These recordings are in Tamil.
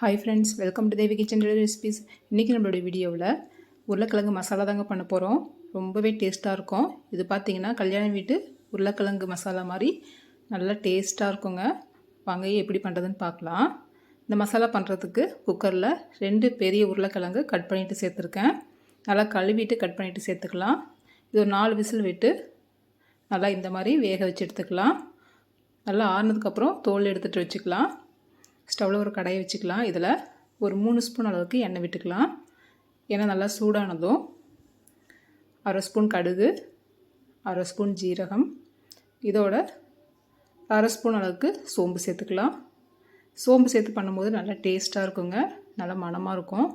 Hi friends welcome to Devi kitchen recipes இன்றைக்கி நம்மளுடைய வீடியோவில் உருளைக்கிழங்கு மசாலா தாங்க பண்ண போகிறோம் ரொம்பவே டேஸ்ட்டாக இருக்கும். இது பார்த்தீங்கன்னா கல்யாண வீட்டு உருளைக்கிழங்கு மசாலா மாதிரி நல்லா டேஸ்ட்டாக இருக்குங்க. வாங்க எப்படி பண்ணுறதுன்னு பார்க்கலாம் இந்த மசாலா பண்ணுறதுக்கு குக்கரில் ரெண்டு பெரிய உருளைக்கிழங்கு கட் பண்ணிவிட்டு சேர்த்துருக்கேன். நல்லா கழுவிட்டு கட் பண்ணிவிட்டு சேர்த்துக்கலாம். இது ஒரு நாலு விசில் விட்டு நல்லா இந்த மாதிரி வேக வச்சு எடுத்துக்கலாம். நல்லா ஆறுனதுக்கப்புறம் தோல் எடுத்துகிட்டு வச்சுக்கலாம். ஸ்டவ்வில் ஒரு கடையை வச்சுக்கலாம். இதில் ஒரு மூணு ஸ்பூன் அளவுக்கு எண்ணெய் விட்டுக்கலாம். எண்ணெய் நல்லா சூடானதும் அரை ஸ்பூன் கடுகு அரை ஸ்பூன் ஜீரகம் இதோட அரை ஸ்பூன் அளவுக்கு சோம்பு சேர்த்துக்கலாம். சோம்பு சேர்த்து பண்ணும்போது நல்லா டேஸ்ட்டாக இருக்குங்க. நல்லா மணமாக இருக்கும்.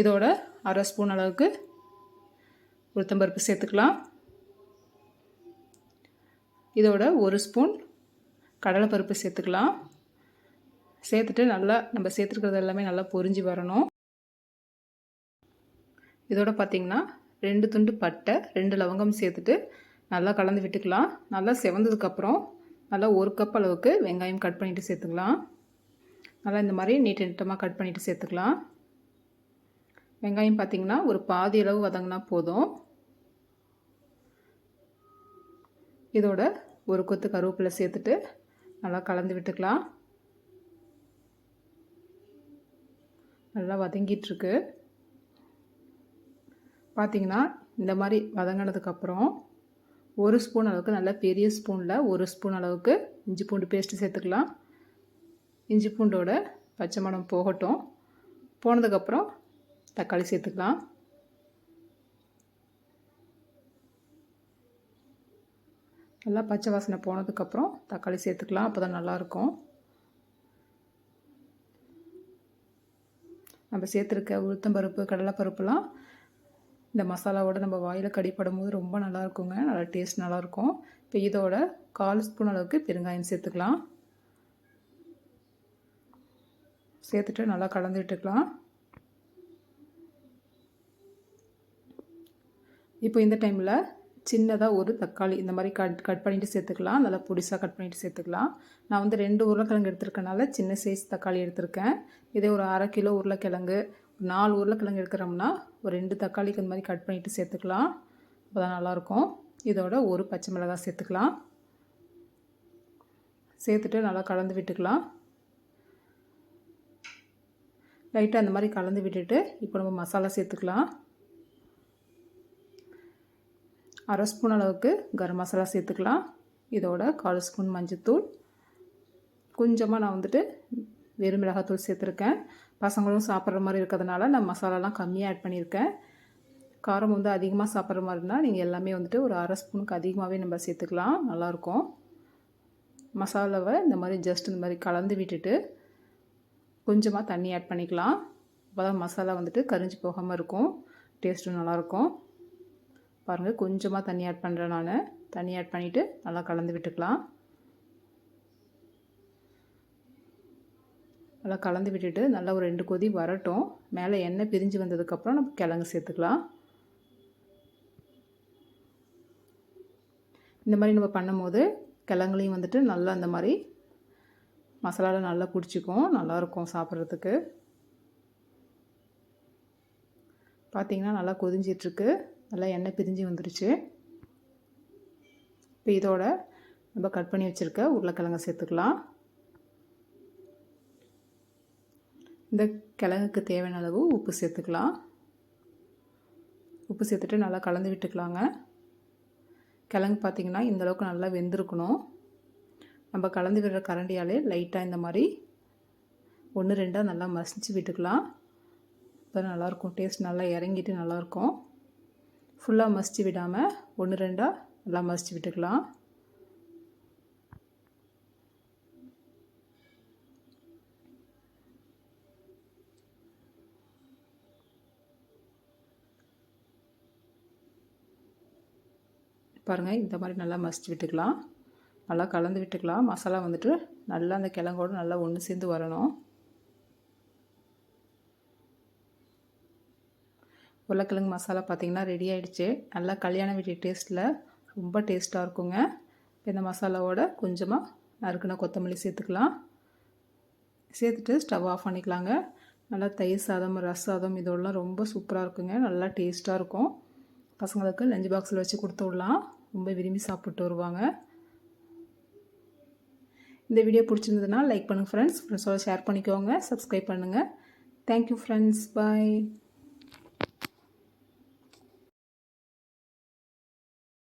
இதோட அரை ஸ்பூன் அளவுக்கு உளுத்தம்பருப்பு சேர்த்துக்கலாம். இதோட ஒரு ஸ்பூன் கடலைப்பருப்பு சேர்த்துக்கலாம். சேர்த்துட்டு நல்லா நம்ம சேர்த்துருக்கிறது எல்லாமே நல்லா பொரிஞ்சு வரணும். இதோட பார்த்திங்கன்னா ரெண்டு துண்டு பட்டை ரெண்டு லவங்கம் சேர்த்துட்டு நல்லா கலந்து விட்டுக்கலாம். நல்லா செவந்ததுக்கப்புறம் நல்லா ஒரு கப் அளவுக்கு வெங்காயம் கட் பண்ணிவிட்டு சேர்த்துக்கலாம். நல்லா இந்த மாதிரி நீட்ட நீட்டமாக கட் பண்ணிவிட்டு சேர்த்துக்கலாம். வெங்காயம் பார்த்திங்கன்னா ஒரு பாதி அளவு வதங்கினா போதும். இதோட ஒரு கொத்து கருவேப்பிலை சேர்த்துட்டு நல்லா கலந்து விட்டுக்கலாம். நல்லா வதங்கிட்டுருக்கு. பார்த்திங்கன்னா இந்த மாதிரி வதங்கினதுக்கப்புறம் ஒரு ஸ்பூன் அளவுக்கு நல்லா பெரிய ஸ்பூனில் ஒரு ஸ்பூன் அளவுக்கு இஞ்சி பூண்டு பேஸ்ட்டு சேர்த்துக்கலாம். இஞ்சி பூண்டோட பச்சை மணம் போகட்டும். போனதுக்கப்புறம் தக்காளி சேர்த்துக்கலாம். நல்லா பச்சை வாசனை போனதுக்கப்புறம் தக்காளி சேர்த்துக்கலாம் அப்போ தான் நல்லாயிருக்கும் நம்ம சேர்த்துருக்க உளுத்தம்பருப்பு கடலைப்பருப்புலாம் இந்த மசாலாவோட நம்ம வாயில் கடிப்படும் போது ரொம்ப நல்லாயிருக்குங்க நல்லா டேஸ்ட் நல்லாயிருக்கும் இப்போ இதோட கால் ஸ்பூன் அளவுக்கு பெருங்காயம் சேர்த்துக்கலாம். சேர்த்துட்டு நல்லா கலந்துட்டுக்கலாம் இப்போ இந்த டைமில் சின்னதாக ஒரு தக்காளி இந்த மாதிரி கட் கட் பண்ணிவிட்டு சேர்த்துக்கலாம். நல்லா புடிசாக கட் பண்ணிவிட்டு சேர்த்துக்கலாம். நான் வந்து ரெண்டு உருளைக்கிழங்கு எடுத்துருக்கனால சின்ன சைஸ் தக்காளி எடுத்திருக்கேன். இதே ஒரு அரை கிலோ உருளைக்கிழங்கு நாலு உருளைக்கிழங்கு எடுக்கிறோம்னா ஒரு ரெண்டு தக்காளிக்கு இந்த மாதிரி கட் பண்ணிவிட்டு சேர்த்துக்கலாம். அப்போ தான் நல்லாயிருக்கும். இதோட ஒரு பச்சை மிளகாய் சேர்த்துக்கலாம். சேர்த்துட்டு நல்லா கலந்து விட்டுக்கலாம். லைட்டாக அந்த மாதிரி கலந்து விட்டுட்டு இப்போ நம்ம மசாலா சேர்த்துக்கலாம். அரை ஸ்பூன் அளவுக்கு கரம் மசாலா சேர்த்துக்கலாம். இதோட கால் ஸ்பூன் மஞ்சத்தூள். கொஞ்சமாக நான் வந்துட்டு வெறும் மிளகாத்தூள் சேர்த்துருக்கேன். பசங்களும் சாப்பிட்ற மாதிரி இருக்கிறதுனால நான் மசாலாலாம் கம்மியாக ஆட் பண்ணியிருக்கேன். காரம் வந்து அதிகமாக சாப்பிட்ற மாதிரி இருந்தால் நீங்கள் எல்லாமே வந்துட்டு ஒரு அரை ஸ்பூனுக்கு அதிகமாகவே நம்ம சேர்த்துக்கலாம். நல்லாயிருக்கும். மசாலாவை இந்த மாதிரி ஜஸ்ட் இந்த மாதிரி கலந்து விட்டுட்டு கொஞ்சமாக தண்ணி ஆட் பண்ணிக்கலாம். அப்போ தான் மசாலா வந்துட்டு கரிஞ்சு போகாமல் இருக்கும். டேஸ்ட்டும் நல்லாயிருக்கும். பாருங்கள் கொஞ்சமாக தண்ணி ஆட் பண்ணுறேன் நான். தண்ணி ஆட் பண்ணிவிட்டு நல்லா கலந்து விட்டுக்கலாம். நல்லா கலந்து விட்டுட்டு நல்லா ஒரு ரெண்டு கொதி வரட்டும். மேலே எண்ணெய் பிரிஞ்சு வந்ததுக்கப்புறம் நம்ம கிழங்கு சேர்த்துக்கலாம். இந்த மாதிரி நம்ம பண்ணும்போது கிழங்குலையும் வந்துட்டு நல்லா அந்த மாதிரி மசாலாவில் நல்லா பிடிச்சிக்கும் நல்லாயிருக்கும் சாப்பிட்றதுக்கு. பார்த்திங்கன்னா நல்லா கொதிஞ்சிட்ருக்கு நல்லா எண்ணெய் பிரிஞ்சு வந்துருச்சு. இப்போ இதோட நம்ம கட் பண்ணி வச்சுருக்க உருளைக்கிழங்கை சேர்த்துக்கலாம். இந்த கிழங்குக்கு தேவையான அளவு உப்பு சேர்த்துக்கலாம். உப்பு சேர்த்துட்டு நல்லா கலந்து விட்டுக்கலாங்க. கிழங்கு பார்த்திங்கன்னா இந்தளவுக்கு நல்லா வெந்திருக்கணும். நம்ம கலந்து விடுற கரண்டியாலே லைட்டாக இந்த மாதிரி ஒன்று ரெண்டாக நல்லா மசிச்சு விட்டுக்கலாம். அப்போ நல்லாயிருக்கும். டேஸ்ட் நல்லா இறங்கிட்டு நல்லாயிருக்கும். ஃபுல்லாக மசிச்சு விடாமல் ஒன்று ரெண்டாக நல்லா மசிச்சு விட்டுக்கலாம். பாருங்கள் இந்த மாதிரி நல்லா மசிச்சு விட்டுக்கலாம். நல்லா கலந்து விட்டுக்கலாம். மசாலா வந்துட்டு நல்லா அந்த கிழங்கோடு நல்லா ஒன்று சேர்ந்து வரணும். உருளைக்கிழங்கு மசாலா பார்த்திங்கன்னா ரெடி ஆகிடுச்சு நல்லா கல்யாண வீட்டு டேஸ்ட்டில் ரொம்ப டேஸ்ட்டாக இருக்குங்க. இந்த மசாலாவோட கொஞ்சமாக நறுக்குன கொத்தமல்லி சேர்த்துக்கலாம். சேர்த்துட்டு ஸ்டவ் ஆஃப் பண்ணிக்கலாங்க. நல்லா தயிர் சாதம் ரச சாதம் இதெல்லாம் ரொம்ப சூப்பராக இருக்குங்க. நல்லா டேஸ்ட்டாக இருக்கும். பசங்களுக்கு லஞ்ச் பாக்ஸில் வச்சு கொடுத்து விடலாம். ரொம்ப விரும்பி சாப்பிட்டு வருவாங்க. இந்த வீடியோ பிடிச்சிருந்ததுன்னா லைக் பண்ணுங்கள் ஃப்ரெண்ட்ஸ் ஃப்ரெண்ட்ஸோட ஷேர் பண்ணிக்கோங்க. சப்ஸ்கிரைப் பண்ணுங்கள் தேங்க்யூ ஃப்ரெண்ட்ஸ் பாய்